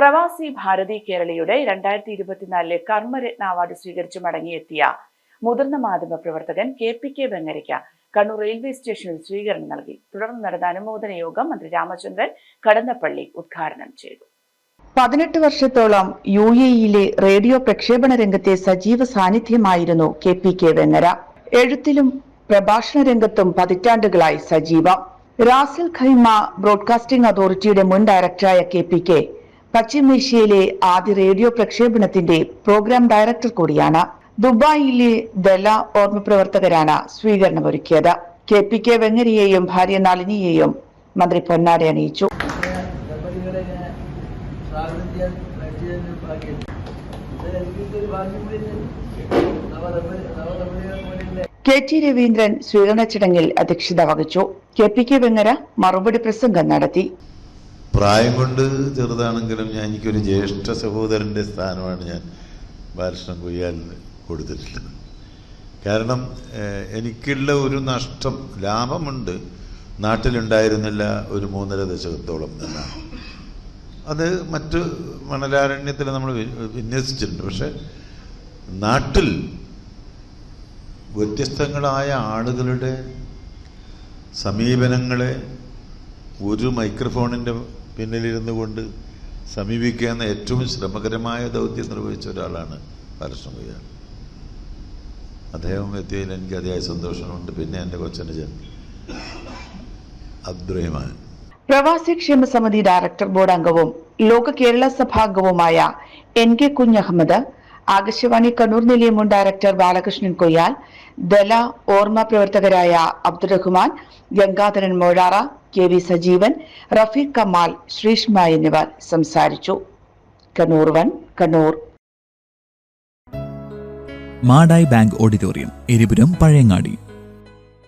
പ്രവാസി ഭാരതി കേരളയുടെ രണ്ടായിരത്തി ഇരുപത്തിനാലിലെ കർമ്മരത്ന അവാർഡ് സ്വീകരിച്ച് മടങ്ങിയെത്തിയ മുതിർന്ന മാധ്യമ പ്രവർത്തകൻ കെ പി കെ വെങ്ങരയ്ക്ക് കണ്ണൂർ റെയിൽവേ സ്റ്റേഷനിൽ സ്വീകരണം നൽകി. തുടർന്ന് നടന്ന അനുമോദന യോഗം മന്ത്രി രാമചന്ദ്രൻ കടന്നപ്പള്ളി ഉദ്ഘാടനം ചെയ്തു. പതിനെട്ട് വർഷത്തോളം യു എയിലെ റേഡിയോ പ്രക്ഷേപണ രംഗത്തെ സജീവ സാന്നിധ്യമായിരുന്നു കെ പി കെ വെങ്ങര. എഴുത്തിലും പ്രഭാഷണ രംഗത്തും പതിറ്റാണ്ടുകളായി സജീവം. റാസിൽ ഖൈമ ബ്രോഡ്കാസ്റ്റിംഗ് അതോറിറ്റിയുടെ മുൻ ഡയറക്ടറായ കെ പി കെ പശ്ചിമേഷ്യയിലെ ആദ്യ റേഡിയോ പ്രക്ഷേപണത്തിന്റെ പ്രോഗ്രാം ഡയറക്ടർ കൂടിയാണ്. ദുബായിലെ ദല ഓർമ്മ പ്രവർത്തകരാണ് സ്വീകരണമൊരുക്കിയത്. കെ പി കെ വെങ്ങരിയെയും ഭാര്യ നളിനിയെയും മന്ത്രി പൊന്നാടെ അണിയിച്ചു കെ ടി രവീന്ദ്രൻ സ്വീകരണ ചടങ്ങിൽ അധ്യക്ഷത വഹിച്ചു. കെ പി കെ വെങ്ങര മറുപടി പ്രസംഗം നടത്തി. പ്രായം കൊണ്ട് ചെറുതാണെങ്കിലും ഞാൻ എനിക്കൊരു ജ്യേഷ്ഠ സഹോദരന്റെ സ്ഥാനമാണ് ഞാൻ ബാലകൃഷ്ണൻ കൊയ്യാലിന് കൊടുത്തിട്ടുള്ളത്. കാരണം എനിക്കുള്ള ഒരു നഷ്ടം ലാഭമുണ്ട്. നാട്ടിലുണ്ടായിരുന്നില്ല ഒരു മൂന്നര ദശകത്തോളം എന്നാണ്. അത് മറ്റ് മണലാരണ്യത്തിൽ നമ്മൾ വിന്യസിച്ചിട്ടുണ്ട്. പക്ഷെ നാട്ടിൽ വ്യത്യസ്തങ്ങളായ ആളുകളുടെ സമീപനങ്ങളെ ഒരു മൈക്രോഫോണിന്റെ പിന്നിലിരുന്നു കൊണ്ട് സമീപിക്കുന്ന ഏറ്റവും ശ്രമകരമായ ദൗത്യം നിർവഹിച്ച ഒരാളാണ് ബാലകൃഷ്ണൻ അദ്ദേഹം എത്തിയതിൽ എനിക്ക് അതിയായ സന്തോഷമുണ്ട്. പിന്നെ എന്റെ കൊച്ചനുജൻ അബ്ദുറഹിമാൻ. പ്രവാസി ക്ഷേമ സമിതി ഡയറക്ടർ ബോർഡ് അംഗവും ലോക കേരള സഭാംഗവുമായ എൻ കെ കുഞ്ഞഹമ്മദ് ആകാശവാണി കണ്ണൂർ നിലയം മുൻ ഡയറക്ടർ ബാലകൃഷ്ണൻ കൊയ്യാൽ ദല ഓർമ്മ പ്രവർത്തകരായ അബ്ദുറഹ്മാൻ ഗംഗാധരൻ മൊഴാറ കെ വി സജീവൻ റഫീഖ് കമാൽ ശ്രീഷ്മ എന്നിവർ സംസാരിച്ചു. Kannur one Kannur. Madayi bank auditorium Eripuram Pazhayangadi.